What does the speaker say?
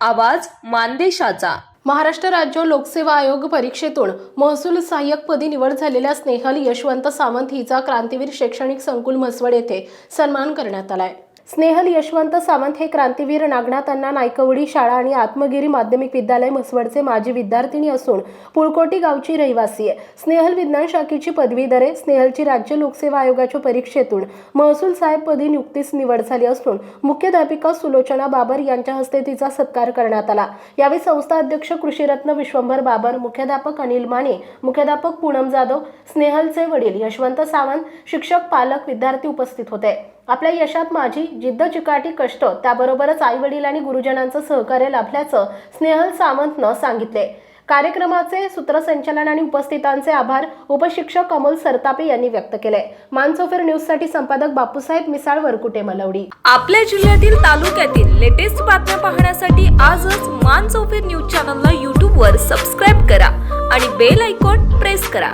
आवाज मानदेशाचा. महाराष्ट्र राज्य लोकसेवा आयोग परीक्षेतून महसूल सहाय्यकपदी निवड झालेल्या स्नेहल यशवंत सावंत हिचा क्रांतीवीर शैक्षणिक संकुल म्हसवड येथे सन्मान करण्यात आलाय. स्नेहल यशवंत सावंत हे क्रांतीवीर नागनाथ अण्णा नायकवडी शाळा आणि आत्मगिरी माध्यमिक विद्यालय म्हसवडचे माजी विद्यार्थिनी असून पुळकोटी गावची रहिवासी आहे. स्नेहल विज्ञान शाखेची पदवीधरे स्नेहलची राज्य लोकसेवा आयोगाच्या परीक्षेतून महसूल साहेबपदी नुकतीच निवड झाली असून मुख्याध्यापिका सुलोचना बाबर यांच्या हस्ते तिचा सत्कार करण्यात आला. यावेळी संस्था अध्यक्ष कृषीरत्न विश्वंभर बाबर मुख्याध्यापक अनिल माने मुख्याध्यापक पूनम जाधव स्नेहलचे वडील यशवंत सावंत शिक्षक पालक विद्यार्थी उपस्थित होते. आपल्या यशात माझी जिद्द चिकाटी कष्ट त्याबरोबरच आई वडील आणि गुरुजनांचं सहकार्य लाभल्याचं स्नेहल सावंतनं सांगितले. कार्यक्रमाचे सूत्रसंचालन आणि उपस्थितांचे आभार उपशिक्षक अमोल सरतापे यांनी व्यक्त केले. मानसोफर न्यूजसाठी संपादक बापूसाहेब मिसाळ वरकुटे मलवडी. आपल्या जिल्ह्यातील तालुक्यातील लेटेस्ट बातम्या पाहण्यासाठी आजच मानसोफेर न्यूज चॅनलला यूट्यूबवर सबस्क्राईब करा आणि बेल आयकॉन प्रेस करा.